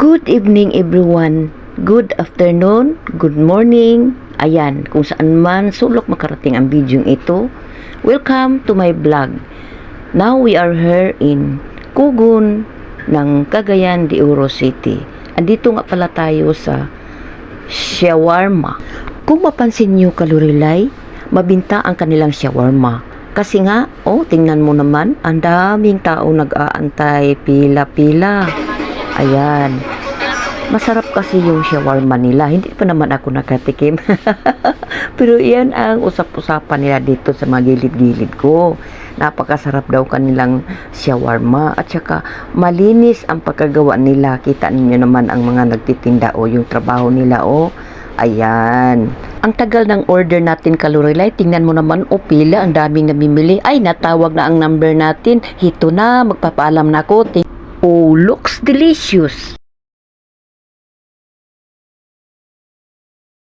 Good evening everyone. Good afternoon, good morning. Ayan, kung saan man sulok makarating ang video ito. Welcome to my vlog. Now we are here in Kugun ng Cagayan de Oro City. Andito nga pala tayo sa shawarma. Kung mapansin niyo kalulilay, mabinta ang kanilang shawarma. Kasi nga, oh, tingnan mo naman, ang daming tao nag-aantay, pila-pila. Ayan. Masarap kasi yung shawarma nila. Hindi pa naman ako nakatikim. Pero iyan ang usap-usapan nila dito sa mga gilid-gilid ko. Napakasarap daw kanilang shawarma. At saka malinis ang pagkagawa nila. Kita ninyo naman ang mga nagtitinda o yung trabaho nila o. Ayan. Ang tagal ng order natin kalorilay. Tingnan mo naman o. Ang daming namimili. Ay, natawag na ang number natin. Hito na. Magpapaalam na ako. Oh, looks delicious.